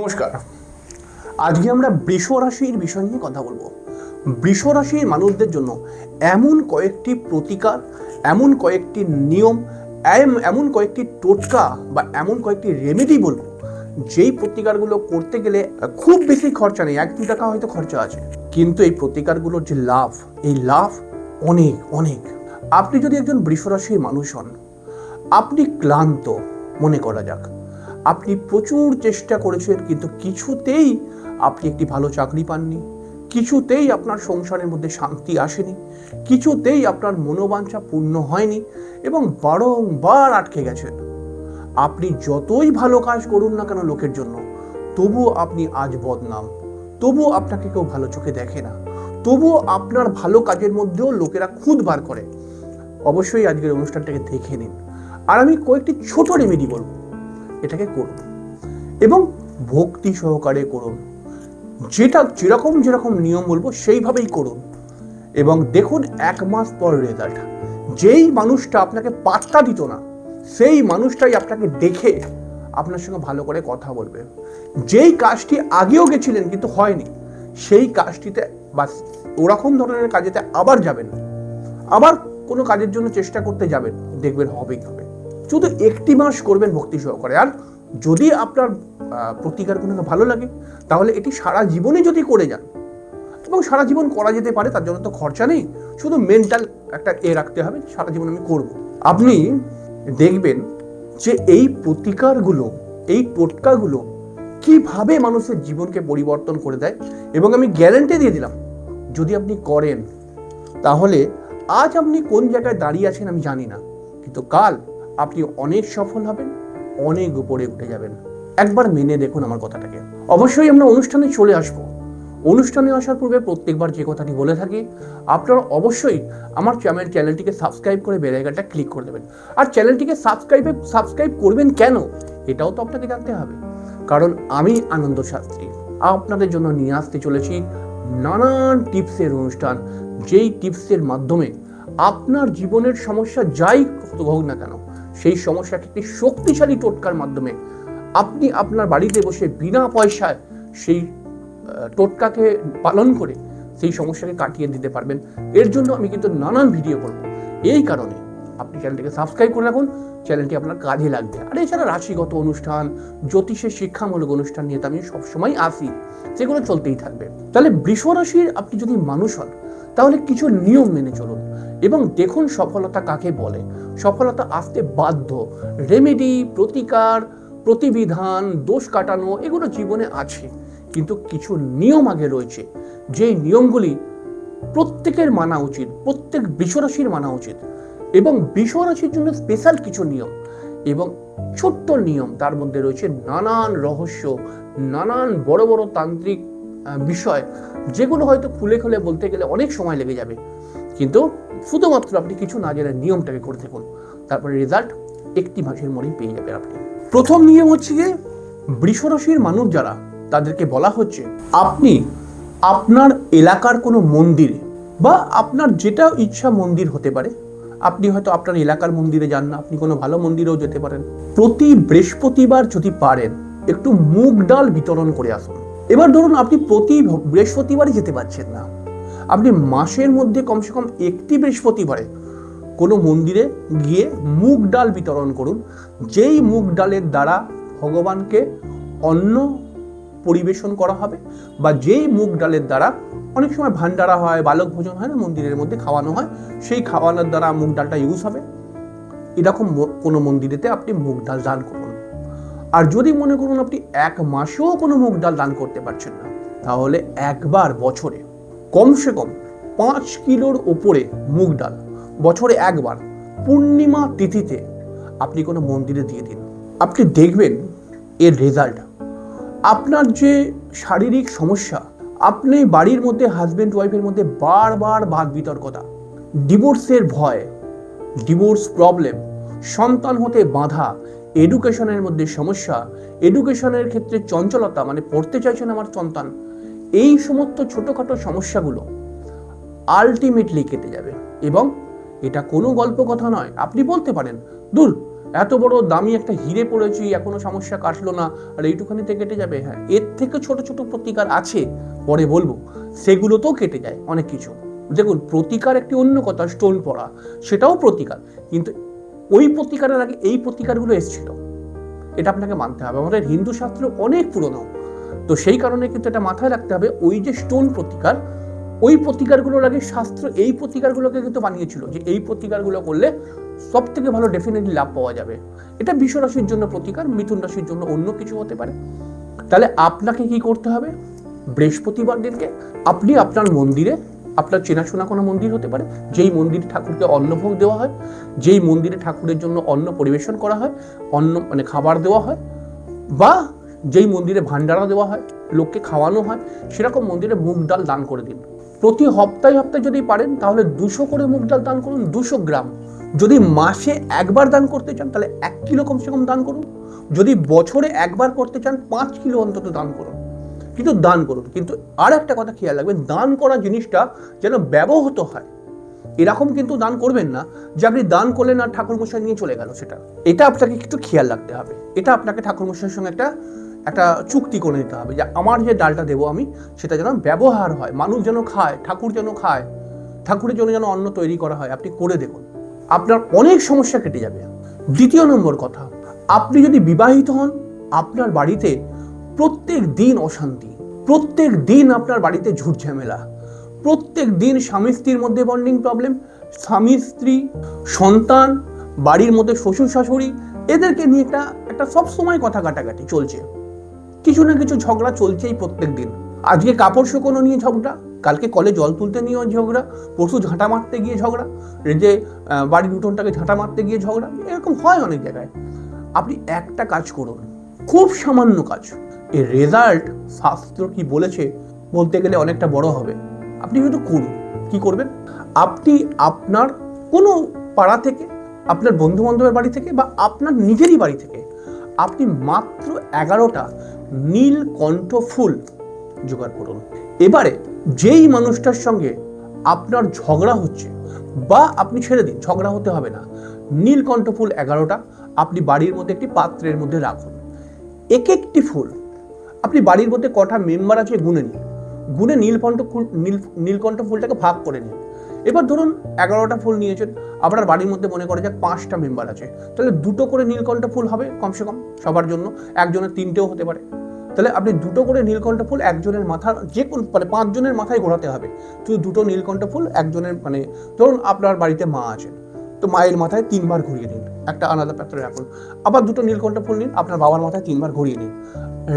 নমস্কার। আজকে আমরা বৃষ রাশির বিষয় নিয়ে কথা বলব। বৃষ রাশির মানুষদের জন্য এমন কয়েকটি প্রতিকার, এমন কয়েকটি নিয়ম এমন কয়েকটি টোটকা বা এমন কয়েকটি রেমেডি বলব, যেই প্রতিকারগুলো করতে গেলে খুব বেশি খরচা নেই, এক দু টাকা হয়তো খরচা আছে। কিন্তু এই প্রতিকারগুলোর যে লাভ, এই লাভ অনেক অনেক। আপনি যদি একজন বৃষ রাশির মানুষ হন, আপনি ক্লান্ত, মনে করা যাক আপনি প্রচুর চেষ্টা করেছেন, কিন্তু কিছুতেই আপনি একটি ভালো চাকরি পাননি। কিছুতেই আপনার সংসারের মধ্যে শান্তি আসেনি। কিছুতেই আপনার মনোবাঞ্ছা পূর্ণ হয়নি এবং বারংবার আটকে গেছেন। আপনি যতই ভালো কাজ করুন না কেন লোকের জন্য, তবুও আপনি আজ বদনাম। তবুও আপনাকে কেউ ভালো চোখে দেখে না। তবুও আপনার ভালো কাজের মধ্যেও লোকেরা খুদ বার করে। অবশ্যই আজকের অনুষ্ঠানটাকে দেখে নিন। আর আমি কয়েকটি ছোট রেমেডি বলব। এটাকে করুন। এবং ভক্তি সহকারে করুন। যেটা যেরকম যেরকম নিয়ম বলব, সেইভাবেই করুন। এবং দেখুন, এক মাস পর রেজাল্ট যেই মানুষটা আপনাকে পাত্তা দিত না, সেই মানুষটাই আপনাকে দেখে আপনার সঙ্গে ভালো করে কথা বলবে। যেই কাজটি আগেও গেছিলেন, কিন্তু হয়নি, সেই কাজটিতে বা ওরকম ধরনের কাজেতে আবার যাবেন। আবার কোনো কাজের জন্য চেষ্টা করতে যাবেন। দেখবেন হবেই হবে। শুধু একটি মাস করবেন ভক্তি সহকারে। আর যদি আপনার আহ, প্রতিকারগুলো ভালো লাগে তাহলে এটি সারা জীবনে যদি করে যান এবং সারা জীবন করা যেতে পারে তার জন্য তো খরচা নেই শুধু মেন্টাল একটা এ রাখতে হবে সারা জীবন আমি করব। আপনি দেখবেন যে এই প্রতিকারগুলো এই টোটকাগুলো কীভাবে মানুষের জীবনকে পরিবর্তন করে দেয় এবং আমি গ্যারেন্টি দিয়ে দিলাম যদি আপনি করেন তাহলে আজ আপনি কোন জায়গায় দাঁড়িয়ে আছেন আমি জানি না কিন্তু কাল আপনি অনেক সফল হবেন, অনেক উপরে উঠে যাবেন। একবার মেনে দেখুন আমার কথাটাকে। অবশ্যই আমরা অনুষ্ঠানে চলে আসব। অনুষ্ঠানে আসার পূর্বে প্রত্যেকবার যে কথাটি বলে থাকি, আপনারা অবশ্যই আমার চ্যানেল চ্যানেলটিকে সাবস্ক্রাইব করে বেলাইকানটা ক্লিক করে দেবেন। আর চ্যানেলটিকে সাবস্ক্রাইবে সাবস্ক্রাইব করবেন কেন? এটাও তো আপনাকে জানতে হবে। কারণ আমি আনন্দ শাস্ত্রী। আপনাদের জন্য নিয়ে আসতে চলেছি নানান টিপসের অনুষ্ঠান। যেই টিপসের মাধ্যমে আপনার জীবনের সমস্যা যাই হোক না কেন সেই সমস্যাকে একটি শক্তিশালী টোটকার মাধ্যমে আপনি আপনার বাড়িতে বসে বিনা পয়সায় সেই টোটকাকে পালন করে সেই সমস্যাকে কাটিয়ে দিতে পারবেন। এর জন্য আমি কিন্তু নানান ভিডিও করব। এই কারণে আপনি চ্যানেলটিকে সাবস্ক্রাইব করে রাখুন। চ্যানেলটি আপনার কাজে লাগবে। আর এছাড়া রাশিগত অনুষ্ঠান জ্যোতিষের শিক্ষামূলক অনুষ্ঠান নিয়ে তো আমি সবসময় আসি, সেগুলো চলতেই থাকবে। তাহলে বৃষ রাশির আপনি যদি মানুষ হন, তাহলে কিছু নিয়ম মেনে চলুন। এবং দেখুন সফলতা কাকে বলে। সফলতা আসতে বাধ্য। রেমেডি প্রতিকার, প্রতিবিধান, দোষ কাটানো, এগুলো জীবনে আছে। কিন্তু কিছু নিয়ম আগে রয়েছে। যে নিয়মগুলি প্রত্যেকের মানা উচিত, প্রত্যেক বিশ্বরাশির মানা উচিত। এবং বিশ্বরাশির জন্য স্পেশাল কিছু নিয়ম। এবং ছোট্ট নিয়ম, তার মধ্যে রয়েছে নানান রহস্য, নানান বড় বড় তান্ত্রিক বিষয়। যেগুলো হয়তো খুলে খুলে বলতে গেলে অনেক সময় লেগে যাবে। কিন্তু শুধুমাত্র আপনি কিছু না জেনে নিয়মটাকে করে থাকুন তারপরে রেজাল্ট একটি মাসের মধ্যেই পেয়ে যাবেন আপনি। প্রথম নিয়ম হচ্ছে যে বৃষরাশির মানুষ যারা, তাদেরকে বলা হচ্ছে, আপনি আপনার এলাকার কোনো মন্দিরে বা আপনার যেটা ইচ্ছা মন্দির হতে পারে, আপনি হয়তো আপনার এলাকার মন্দিরে যান না, আপনি কোনো ভালো মন্দিরেও যেতে পারেন। প্রতি বৃহস্পতিবার যদি পারেন, একটু মুগ ডাল বিতরণ করে আসুন। এবার ধরুন আপনি প্রতি বৃহস্পতিবারই যেতে পারছেন না। আপনি মাসের মধ্যে কমসে কম একটি বৃহস্পতিবারে কোনো মন্দিরে গিয়ে মুগ ডাল বিতরণ করুন। যেই মুগ ডালের দ্বারা ভগবানকে অন্ন পরিবেশন করা হবে বা যেই মুগ ডালের দ্বারা অনেক সময় ভান্ডারা হয়, বালক ভোজন হয় না, মন্দিরের মধ্যে খাওয়ানো হয়, সেই খাওয়ানোর দ্বারা মুগ ডালটা ইউজ হবে। এরকম কোনো মন্দিরেতে আপনি মুগ ডাল দান করুন। আর যদি মনে করুন আপনি এক মাসেও কোনো মুগ ডাল দান করতে পারছেন না, তাহলে একবার বছরে কমসে কম পাঁচ কিলোর ওপরে মুগ ডাল। বছরে একবার পূর্ণিমা তিথিতে আপনি কোনো মন্দিরে দিয়ে দিন। আপনি দেখবেন এর রেজাল্ট আপনার যে শারীরিক সমস্যা, আপনি বাড়ির মধ্যে হাজব্যান্ড ওয়াইফের মধ্যে বারবার বাদ বিতর্কতা ডিভোর্সের ভয় ডিভোর্স প্রবলেম সন্তান হতে বাধা এডুকেশনের মধ্যে সমস্যা এডুকেশনের ক্ষেত্রে চঞ্চলতা মানে পড়তে চাইছেন আমার সন্তান এই সমস্ত ছোটোখাটো সমস্যাগুলো আলটিমেটলি কেটে যাবে। এবং এটা কোনো গল্প কথা নয়। আপনি বলতে পারেন, দূর, এত বড় দামি একটা হিরে পড়েছি, এখনও সমস্যা কাটলো না, আর এইটুখানিতে কেটে যাবে। হ্যাঁ এর থেকে ছোট ছোট প্রতিকার আছে, পরে বলব। সেগুলোতেও কেটে যায় অনেক কিছু। দেখুন, প্রতিকার একটি অন্য কথা স্টোন পড়া, সেটাও প্রতিকার। কিন্তু ওই প্রতিকারের আগে এই প্রতিকারগুলো এসেছিল। এটা আপনাকে মানতে হবে। আমাদের হিন্দু শাস্ত্র অনেক পুরনো। তো সেই কারণে কিন্তু এটা মাথায় রাখতে হবে, ওই যে স্টোন প্রতিকার, ওই প্রতিকারগুলোর আগে শাস্ত্র এই প্রতিকারগুলোকে কিন্তু বানিয়েছিল যে এই প্রতিকারগুলো করলে সব থেকে ভালো ডেফিনেটলি লাভ পাওয়া যাবে। এটা বিশ্ব রাশির জন্য প্রতিকার, মিথুন রাশির জন্য অন্য কিছু হতে পারে। তাহলে আপনাকে কি করতে হবে? বৃহস্পতিবার দিনকে আপনি আপনার মন্দিরে, আপনার চেনাশোনা কোনো মন্দির হতে পারে, যেই মন্দিরে ঠাকুরকে অন্নভোগ দেওয়া হয়, যেই মন্দিরে ঠাকুরের জন্য অন্ন পরিবেশন করা হয়, অন্ন মানে খাবার দেওয়া হয়, বা যেই মন্দিরে ভান্ডারা দেওয়া হয়, লোককে খাওয়ানো হয়, সেরকম মন্দিরে মুগ ডাল দান করে দিন। প্রতি হপ্তাহে হপ্তাহে যদি পারেন, তাহলে দুশো করে মুগ ডাল দান করুন, দুশো গ্রাম। যদি মাসে একবার দান করতে চান, তাহলে এক কিলো কমসে কম দান করুন। যদি বছরে একবার করতে চান, পাঁচ কিলো অন্তত দান করুন। কিন্তু দান করুন। কিন্তু আর একটা কথা খেয়াল রাখবেন, দান করা জিনিসটা যেন ব্যবহৃত হয়। এরকম কিন্তু দান করবেন না যে আপনি দান করলেন আর ঠাকুরমশাই নিয়ে চলে গেল সেটা। এটা আপনাকে একটু খেয়াল রাখতে হবে। এটা আপনাকে ঠাকুর ঠাকুরমশাইয়ের সঙ্গে একটা একটা চুক্তি করে নিতে হবে যে আমার যে ডালটা দেবো আমি, সেটা যেন ব্যবহার হয়, মানুষ যেন খায়, ঠাকুর যেন খায়, ঠাকুরের জন্য যেন অন্ন তৈরি করা হয়, আপনি করে দেখুন। আপনার অনেক সমস্যা কেটে যাবে। দ্বিতীয় নম্বর কথা, আপনি যদি বিবাহিত হন, আপনার বাড়িতে প্রত্যেক দিন অশান্তি, প্রত্যেক দিন আপনার বাড়িতে ঝুট ঝামেলা, প্রত্যেক দিন স্বামী স্ত্রীর মধ্যে বন্ডিং প্রবলেম স্বামী স্ত্রী, সন্তান, বাড়ির মধ্যে শ্বশুর শাশুড়ি, এদেরকে নিয়ে একটা একটা সবসময় কথা কাটাকাটি চলছে। কিছু না কিছু ঝগড়া চলছেই প্রত্যেক দিন। আজকে কাপড় শুকোনো নিয়ে ঝগড়া, কালকে কলে জল তুলতে নিয়েও ঝগড়া, পরশু ঝাঁটা মারতে গিয়ে ঝগড়া যে বাড়ির উঠোনটাকে ঝাঁটা মারতে গিয়ে ঝগড়া, এরকম হয় অনেক জায়গায়। আপনি একটা কাজ করুন, খুব সামান্য কাজ। এর রেজাল্ট শাস্ত্র কি বলেছে বলতে গেলে অনেকটা বড় হবে। আপনি কিন্তু করুন। কি করবেন? আপনি আপনার কোনো পাড়া থেকে, আপনার বন্ধু বান্ধবের বাড়ি থেকে বা আপনার নিজেরই বাড়ি থেকে আপনি মাত্র এগারোটা নীল কণ্ঠ ফুল জোগাড় করুন। এবারে যেই মানুষটার সঙ্গে আপনার ঝগড়া হচ্ছে বা আপনি ছেড়ে দিন, ঝগড়া হতে হবে না। নীলকণ্ঠ ফুল এগারোটা, আপনি বাড়ির মধ্যে একটি পাত্রের মধ্যে রাখুন। এক একটি ফুল আপনি বাড়ির মধ্যে কটা মেম্বার আছে গুনে নিন। গুনে নীলকণ্ঠ ফুল, নীল নীলকণ্ঠ ফুলটাকে ভাগ করে নিন। এবার ধরুন এগারোটা ফুল নিয়েছেন, আপনার বাড়ির মধ্যে মনে করে যাক পাঁচটা মেম্বার আছে। তাহলে দুটো করে নীলকণ্ঠ ফুল হবে কমসে কম সবার জন্য, একজনের তিনটেও হতে পারে। তাহলে আপনি দুটো করে নীলকণ্ঠ ফুল একজনের মাথার যে কোন মানে পাঁচজনের মাথায় ঘোরাতে হবে। শুধু দুটো নীলকণ্ঠ ফুল, একজনের মানে ধরুন আপনার বাড়িতে মা আছেন, তো মায়ের মাথায় তিনবার ঘুরিয়ে দিন, একটা আলাদা পাত্রে রাখুন। আবার দুটো নীলকণ্ঠ ফুল নিন, আপনার বাবার মাথায় তিনবার ঘুরিয়ে দিন,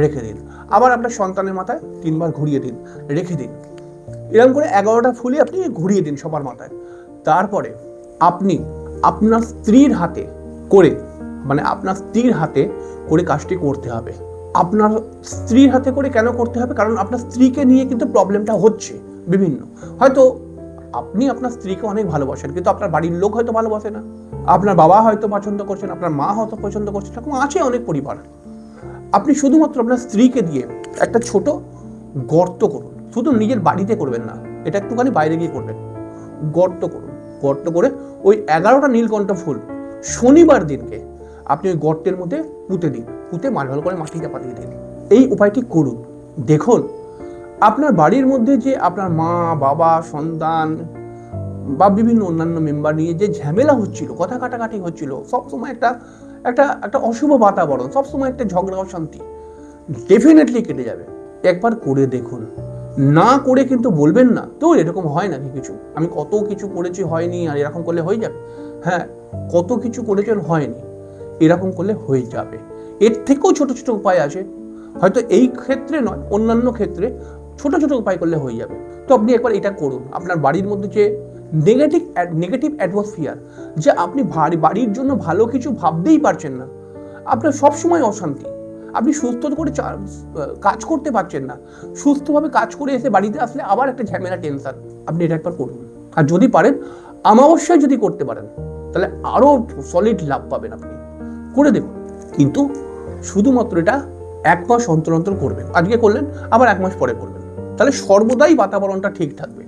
রেখে দিন। আবার আপনার সন্তানের মাথায় তিনবার ঘুরিয়ে দিন, রেখে দিন। এরকম করে এগারোটা ফুলই আপনি ঘুরিয়ে দিন সবার মাথায়। তারপরে আপনি আপনার স্ত্রীর হাতে করে মানে আপনার স্ত্রীর হাতে করে কাজটি করতে হবে। আপনার স্ত্রীর হাতে করে কেন করতে হবে? কারণ আপনার স্ত্রীকে নিয়ে কিন্তু প্রবলেমটা হচ্ছে বিভিন্ন। হয়তো আপনি আপনার স্ত্রীকে অনেক ভালোবাসেন, কিন্তু আপনার বাড়ির লোক হয়তো ভালোবাসে না। আপনার বাবা হয়তো পছন্দ করছেন, আপনার মা হয়তো পছন্দ করছেন, এরকম আছে অনেক পরিবার। আপনি শুধুমাত্র আপনার স্ত্রীকে দিয়ে একটা ছোট গর্ত করুন। শুধু নিজের বাড়িতে করবেন না, এটা একটুখানি বাইরে গিয়ে করবেন। গর্ত করুন। গর্ত করে ওই এগারোটা নীলকণ্ঠ ফুল শনিবার দিনকে আপনি ওই গর্তের মধ্যে পুঁতে দিন। পুঁতে মাল ভালো করে মাটি চাপা দিয়ে দিন। এই উপায়টি করুন। দেখুন, আপনার বাড়ির মধ্যে যে আপনার মা, বাবা, সন্তান বা বিভিন্ন অন্যান্য মেম্বার নিয়ে যে ঝামেলা হচ্ছিল, কথা কাটাকাটি হচ্ছিল, সবসময় একটা একটা একটা অশুভ বাতাবরণ, সবসময় একটা ঝগড়া অশান্তি ডেফিনেটলি কেটে যাবে। একবার করে দেখুন। না করে কিন্তু বলবেন না। তো এরকম হয় নাকি কিছু? আমি কত কিছু করেছি হয়নি আর এরকম করলে হয়ে যাবে? হ্যাঁ কত কিছু করেছেন হয়নি, এরকম করলে হয়ে যাবে। এর থেকেও ছোট ছোট উপায় আছে। হয়তো এই ক্ষেত্রে নয়, অন্যান্য ক্ষেত্রে ছোট ছোট উপায় করলে হয়ে যাবে। তো আপনি একবার এটা করুন। আপনার বাড়ির মধ্যে যে নেগেটিভ নেগেটিভ অ্যাটমসফিয়ার যে আপনি বাড়ির জন্য ভালো কিছু ভাবতেই পারছেন না, আপনার সবসময় অশান্তি। আপনি সুস্থ করে কাজ করতে পারছেন না। সুস্থভাবে কাজ করে এসে বাড়িতে আসলে আবার একটা ঝামেলা টেনশন আপনি এটা একবার করুন। আর যদি পারেন আমাবস্যায় যদি করতে পারেন, তাহলে আরও সলিড লাভ পাবেন আপনি। করে দেখুন। কিন্তু শুধুমাত্র এটা এক মাস অন্তর অন্তর করবেন। আজকে করলেন, আবার এক মাস পরে করবেন। তাহলে সর্বদাই বাতাবরণটা ঠিক থাকবে।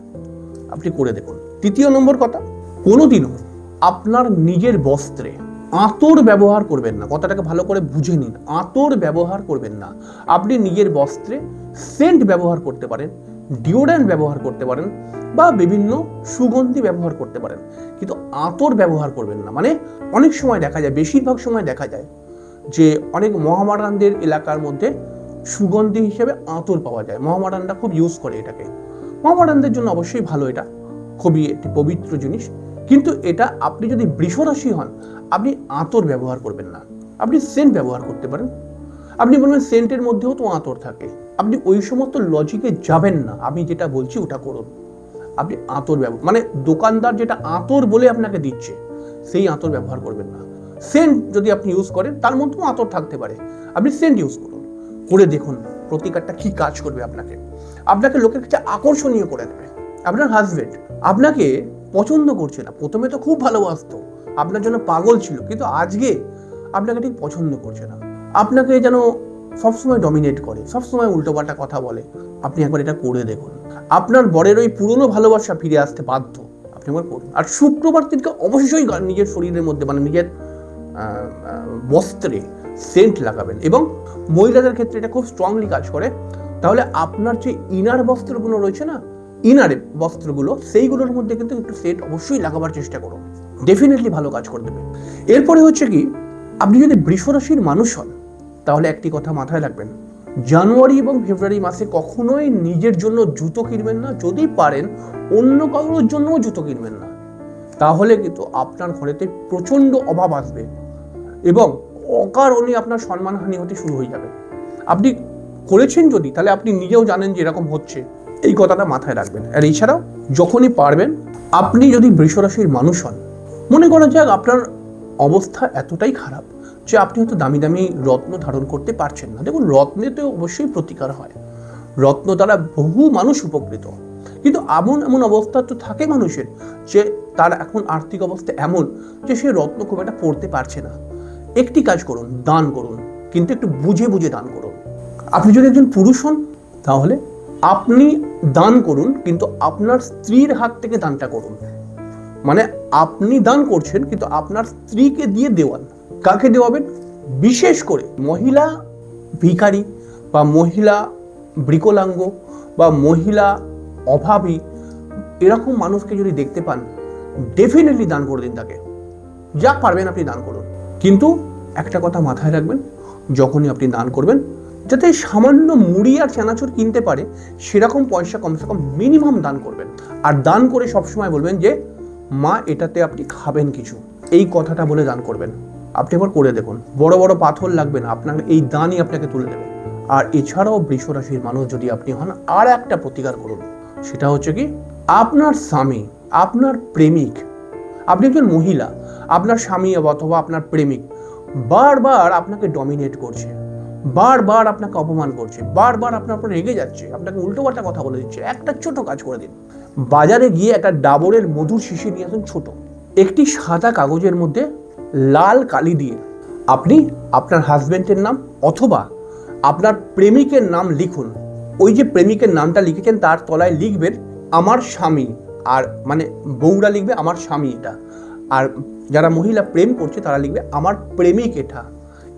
আপনি করে দেখুন। তৃতীয় নম্বর কথা, কোনোদিনও আপনার নিজের বস্ত্রে আতর ব্যবহার করবেন না। কথাটাকে ভালো করে বুঝে নিন। আতর ব্যবহার করবেন না। আপনি নিজের বস্ত্রে সেন্ট ব্যবহার করতে পারেন ডিওড্রেন্ট ব্যবহার করতে পারেন বা বিভিন্ন সুগন্ধি ব্যবহার করতে পারেন। কিন্তু আতর ব্যবহার করবেন না। মানে অনেক সময় দেখা যায়, বেশিরভাগ সময় দেখা যায় যে অনেক মহামারানদের এলাকার মধ্যে সুগন্ধি হিসেবে আতর পাওয়া যায়। মহামারানরা খুব ইউজ করে এটাকে। মহামারানদের জন্য অবশ্যই ভালো এটা। খুবই একটি পবিত্র জিনিস। কিন্তু এটা আপনি যদি বৃষরাশি হন, আপনি আতর ব্যবহার করবেন না। আপনি সেন্ট ব্যবহার করতে পারেন। আপনি বলবেন সেন্টের মধ্যেও তো আতর থাকে। আপনি ওই সমস্ত লজিকে যাবেন না। আমি যেটা বলছি ওটা করুন। আপনি আতর ব্যবহার মানে দোকানদার যেটা আতর বলে আপনাকে দিচ্ছে, সেই আতর ব্যবহার করবেন না। সেন্ট যদি আপনি ইউজ করেন, তার মধ্যেও আতর থাকতে পারে। আপনি সেন্ট ইউজ করুন। করে দেখুন প্রতিকারটা কি কাজ করবে আপনাকে। আপনাকে লোকের কাছে আকর্ষণীয় করে দেবে। আপনার হাজবেন্ড আপনাকে পছন্দ করছে না। প্রথমে তো খুব ভালোবাসতো। আপনার জন্য পাগল ছিল, কিন্তু আজকে আপনাকে ঠিক পছন্দ করছে না। আপনাকে যেন সবসময় ডমিনেট করে, সবসময় উল্টোপাল্টা কথা বলে। আপনি একবার এটা করে দেখুন। আপনার বরের ওই পুরনো ভালোবাসা ফিরে আসতে বাধ্য। আপনি একবার করুন। আর শুক্রবার দিনকে অবশ্যই নিজের শরীরের মধ্যে মানে নিজের বস্ত্রে সেন্ট লাগাবেন এবং মহিলাদের ক্ষেত্রে এটা খুব স্ট্রংলি কাজ করে। তাহলে আপনার যে ইনার বস্ত্রগুলো রয়েছে না ইনার বস্ত্রগুলো, সেইগুলোর মধ্যে কিন্তু একটু সেট অবশ্যই লাগাবার চেষ্টা করুন ডেফিনেটলি ভালো কাজ করে দেবে। এরপরে হচ্ছে কি, আপনি যদি বৃষরাশির মানুষ হন, তাহলে একটি কথা মাথায় রাখবেন। জানুয়ারি এবং ফেব্রুয়ারি মাসে কখনোই নিজের জন্য জুতো কিনবেন না। যদি পারেন, অন্য কারোর জন্যও জুতো কিনবেন না। তাহলে কিন্তু আপনার ঘরেতে প্রচণ্ড অভাব আসবে এবং অকারণে আপনার সম্মানহানি হতে শুরু হয়ে যাবে। আপনি করেছেন যদি, তাহলে আপনি নিজেও জানেন যে এরকম হচ্ছে। এই কথাটা মাথায় রাখবেন। আর এছাড়াও, যখনই পারবেন, আপনি যদি বৃষরাশির মানুষ হন, মনে করা যাক আপনার অবস্থা এতটাই খারাপ যে আপনি হয়তো দামি দামি রত্ন ধারণ করতে পারছেন না। দেখুন, রত্নেতে অবশ্যই প্রতিকার হয়। রত্ন দ্বারা বহু মানুষ উপকৃত। কিন্তু এমন এমন অবস্থা তো থাকে মানুষের যে তার এখন আর্থিক অবস্থা এমন যে সে রত্ন খুব একটা পড়তে পারছে না। একটি কাজ করুন, দান করুন, কিন্তু একটু বুঝে বুঝে দান করুন। আপনি যদি একজন পুরুষ হন, তাহলে আপনি দান করুন, কিন্তু আপনার স্ত্রীর হাত থেকে দানটা করুন। মানে আপনি দান করছেন, কিন্তু আপনার স্ত্রীকে দিয়ে দেওয়ান। কাকে দেওয়াবেন? বিশেষ করে মহিলা ভিখারি বা মহিলা বৃকলাঙ্গ বা মহিলা অভাবী, এরকম মানুষকে যদি দেখতে পান ডেফিনেটলি দান করে দিন তাকে। যা পারবেন আপনি দান করুন। কিন্তু একটা কথা মাথায় রাখবেন, যখনই আপনি দান করবেন যাতে সামান্য মুড়ি আর চানাচুর কিনতে পারে, সেরকম পয়সা কমসে কম মিনিমাম দান করবেন। আর দান করে সবসময় বলবেন যে, মা, এটাতে আপনি খাবেন কিছু। এই কথাটা বলে দান করবেন। আপনি একবার করে দেখুন, বড় বড় পাথর লাগবে না, আপনার এই দানই আপনাকে তুলে দেবে। আর এছাড়াও বৃষ রাশির মানুষ যদি আপনি হন, আর একটা প্রতিকার করুন, সেটা হচ্ছে কি, আপনার স্বামী, আপনার প্রেমিক, আপনি একজন মহিলা, আপনার স্বামী অথবা আপনার প্রেমিক, বারবার আপনাকে ডমিনেট করছে। বারবার আপনাকে অপমান করছে, বারবার আপনার উপর রেগে যাচ্ছে, আপনাকে উল্টোপাল্টা কথা বলে দিচ্ছে। একটা ছোট কাজ করে দিন। বাজারে গিয়ে একটা ডাবরের মধুর শিশি নিয়ে আসুন ছোট। একটি সাদা কাগজের মধ্যে লাল কালি দিয়ে আপনি আপনার হাজবেন্ডের নাম অথবা আপনার প্রেমিকের নাম লিখুন। ওই যে প্রেমিকের নামটা লিখেছেন, তার তলায় লিখবেন, আমার স্বামী। আর মানে বউরা লিখবে, আমার স্বামী এটা। আর যারা মহিলা প্রেম করছে, তারা লিখবে, আমার প্রেমিক এটা।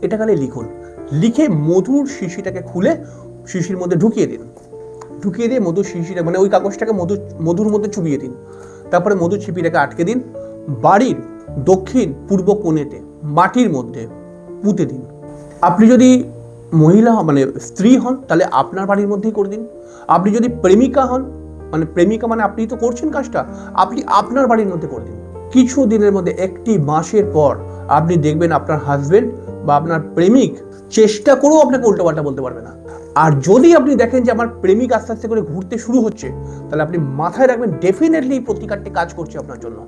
এটা খালি লিখুন। লিখে মধুর শিশিটাকে খুলে শিশির মধ্যে ঢুকিয়ে দিন। ঢুকিয়ে দিয়ে মধুর শিশিটা মানে ওই কাগজটাকে মধু, মধুর মধ্যে চুবিয়ে দিন। তারপরে মধুর ছিপিটাকে আটকে দিন। বাড়ির দক্ষিণ পূর্ব কোণেতে, মাটির মধ্যে পুঁতে দিন। আপনি যদি মহিলা মানে স্ত্রী হন, তাহলে আপনার বাড়ির মধ্যেই করে দিন। আপনি যদি প্রেমিকা হন মানে প্রেমিকা মানে আপনি তো করছেন কাজটা, আপনি আপনার বাড়ির মধ্যে করে দিন। কিছু দিনের মধ্যে, একটি মাসের পর আপনি দেখবেন আপনার হাজবেন্ড বা আপনার প্রেমিক চেষ্টা করেও আপনাকে উল্টোপাল্টা বলতে পারবে না। আর যদি আপনি দেখেন যে আমার প্রেমিক আস্তে আস্তে করে ঘুরতে শুরু হচ্ছে, তাহলে আপনি মাথায় রাখবেন ডেফিনেটলি এই প্রতিকারটি কাজ করছে আপনার জন্য।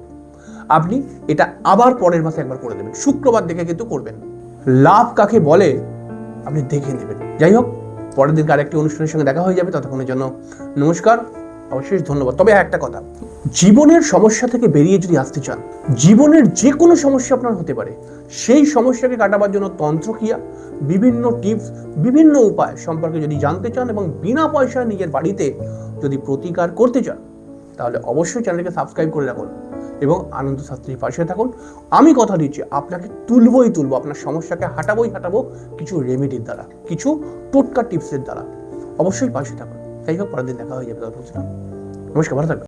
আপনি এটা আবার পরের মাসে একবার করে দেবেন। শুক্রবার দেখে কিন্তু করবেন। লাভ কাকে বলে? আপনি দেখে নেবেন। যাই হোক, পরের দিনকে আরেকটি অনুষ্ঠানের সঙ্গে দেখা হয়ে যাবে। ততক্ষণের জন্য নমস্কার। অবশেষ ধন্যবাদ। তবে একটা কথা, জীবনের সমস্যা থেকে বেরিয়ে যদি আসতে চান, জীবনের যে কোনো সমস্যা আপনার হতে পারে। সেই সমস্যাকে কাটাবার জন্য তন্ত্রক্রিয়া, বিভিন্ন টিপস, বিভিন্ন উপায় সম্পর্কে যদি জানতে চান এবং বিনা পয়সায় নিজের বাড়িতে যদি প্রতিকার করতে চান, তাহলে অবশ্যই চ্যানেলকে সাবস্ক্রাইব করে রাখুন এবং আনন্দ শাস্ত্রীর পাশে থাকুন। আমি কথা দিচ্ছি, আপনাকে তুলবই তুলবো, আপনার সমস্যাকে হাঁটাবোই হাঁটাবো কিছু রেমেডির দ্বারা, কিছু টোটকা টিপসের দ্বারা। অবশ্যই পাশে থাকুন। যাই হোক পরের দিন দেখা হয়ে যাবে